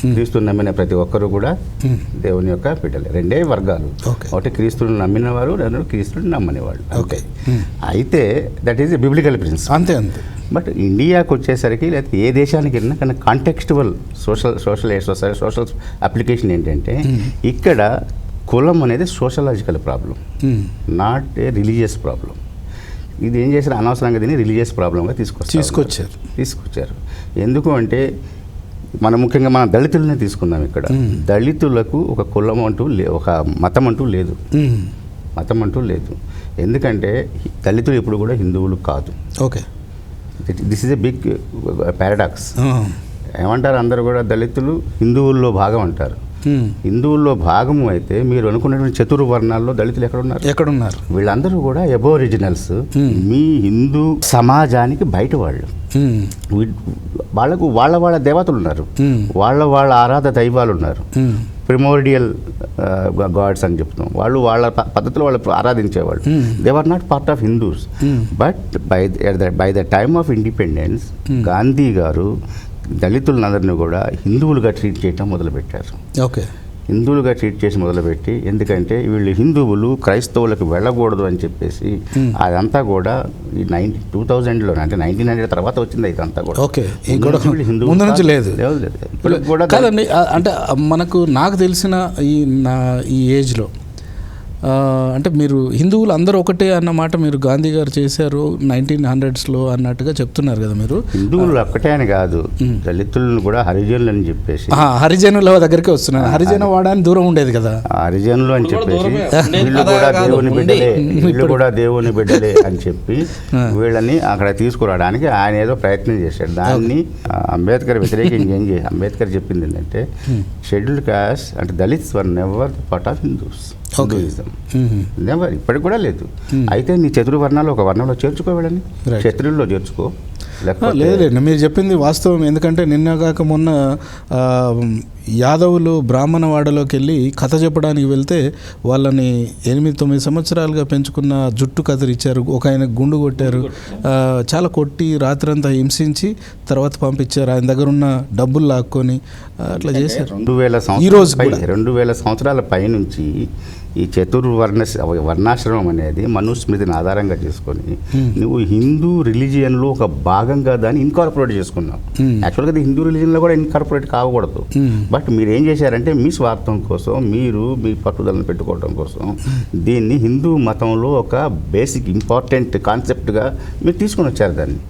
క్రీస్తుని నమ్మిన ప్రతి ఒక్కరు కూడా దేవుని యొక్క బిడ్డలే. రెండే వర్గాలు. ఒకటి క్రీస్తుని నమ్మిన వారు రెండు క్రీస్తుని నమ్మని వాళ్ళు Okay. అయితే దట్ ఈస్ బిబ్లికల్ ప్రిన్సిపల్ అంతే అంతే. బట్ ఇండియాకి వచ్చేసరికి లేకపోతే ఏ దేశానికి వెళ్ళినా కానీ contextual social social social application ఏంటంటే ఇక్కడ కులం అనేది sociological problem. Not a religious problem ఇది ఏం చేశారు? అనవసరంగా దీన్ని రిలీజియస్ ప్రాబ్లంగా తీసుకొచ్చారు తీసుకొచ్చారు. తీసుకొచ్చారు. ఎందుకు అంటే మనం ముఖ్యంగా మన దళితులనే తీసుకుందాం ఇక్కడ. దళితులకు ఒక కులం అంటూ లే ఒక మతం అంటూ లేదు. మతం అంటూ లేదు. ఎందుకంటే దళితులు ఎప్పుడు కూడా హిందువులు కాదు. Okay. This is a big paradox. ఏమంటారు? అందరూ కూడా దళితులు హిందువుల్లో భాగం అంటారు. హిందువుల్లో భాగము అయితే మీరు అనుకున్నటువంటి చతుర్వర్ణాల్లో దళితులు ఎక్కడ ఉన్నారు ఎక్కడున్నారు? వీళ్ళందరూ కూడా ఎబోరిజినల్స్ మీ హిందూ సమాజానికి బయట వాళ్ళు. వీ- వాళ్ళకు వాళ్ళ వాళ్ళ దేవతలు ఉన్నారు. వాళ్ళ వాళ్ళ ఆరాధ దైవాలు ఉన్నారు. ఉమ్. ప్రిమోడియల్ గాడ్స్ అని చెప్తాం. వాళ్ళు వాళ్ళ పద్ధతిలో వాళ్ళు ఆరాధించేవాళ్ళు. They are not part of Hindus but by by the time of independence Gandhi garu దళితులందరినీ కూడా హిందువులుగా ట్రీట్ చేయటం మొదలుపెట్టారు ఓకే హిందువులుగా ట్రీట్ చేసి మొదలుపెట్టి ఎందుకంటే వీళ్ళు హిందువులు క్రైస్తవులకు వెళ్ళకూడదు అని చెప్పేసి అదంతా కూడా ఈ నైన్టీ టూ థౌజండ్లో అంటే నైన్టీన్ హండ్రెడ్ తర్వాత వచ్చింది ఇదంతా కూడా ఓకే. ముందు నుంచి. లేదు. కూడా కాదండి అంటే మనకు నాకు తెలిసిన ఈ నా ఈ ఏజ్లో అంటే మీరు హిందువులు అందరూ ఒకటే అన్నమాట మీరు గాంధీ గారు చేశారు నైన్టీన్ హండ్రెడ్స్లో అన్నట్టుగా చెప్తున్నారు కదా మీరు. హిందువులు ఒక్కటే అని కాదు దళితులను కూడా హరిజనులు అని చెప్పేసి. ఆ, హరిజనుల దగ్గరికి వస్తున్నాను. హరిజన వాడని దూరం ఉండేది కదా. ఆ హరిజనులు అని చెప్పేసి. వీళ్ళు కూడా దేవుని. బిడ్డలే వీళ్ళు కూడా దేవుని బిడ్డలే అని చెప్పి వీళ్ళని అక్కడ తీసుకురావడానికి ఆయన ఏదో ప్రయత్నం చేశాడు. దాన్ని అంబేద్కర్ వ్యతిరేకంగా ఏం అంబేద్కర్ చెప్పింది ఏంటంటే షెడ్యూల్డ్ కాస్ట్ అంటే Dalits were never part of Hindus. Hinduism. Never ఇప్పటికి కూడా లేదు. అయితే నీ చతుర్వర్ణాలు ఒక వర్ణంలో చేర్చుకో Right. క్షత్రియుల్లో చేర్చుకో. లేదులేండి మీరు చెప్పింది వాస్తవం. ఎందుకంటే నిన్న కాక మొన్న యాదవులు బ్రాహ్మణ వాడలోకి వెళ్ళి కథ చెప్పడానికి వెళ్తే వాళ్ళని ఎనిమిది తొమ్మిది సంవత్సరాలుగా పెంచుకున్న జుట్టు కత్తిరిచ్చారు ఒక ఆయన గుండు కొట్టారు. చాలా కొట్టి రాత్రంతా హింసించి తర్వాత పంపించారు. ఆయన దగ్గర ఉన్న డబ్బులు లాక్కొని అట్లా చేశారు. రెండు వేల. పై రెండు వేల సంవత్సరాల పైనుంచి ఈ చతుర్వర్ణ వర్ణాశ్రమం అనేది మనుస్మృతిని ఆధారంగా చేసుకొని నువ్వు హిందూ రిలీజియన్లో ఒక భాగంగా దాన్ని ఇన్కార్పొరేట్ చేసుకున్నావు. యాక్చువల్గా అది హిందూ రిలీజియన్లో కూడా ఇన్కార్పొరేట్ కాకూడదు. బట్ మీరు ఏం చేశారంటే మీ స్వార్థం కోసం మీరు మీ పట్టుదలను పెట్టుకోవడం కోసం దీన్ని హిందూ మతంలో ఒక బేసిక్ ఇంపార్టెంట్ కాన్సెప్ట్గా మీరు తీసుకొని వచ్చారు దాన్ని.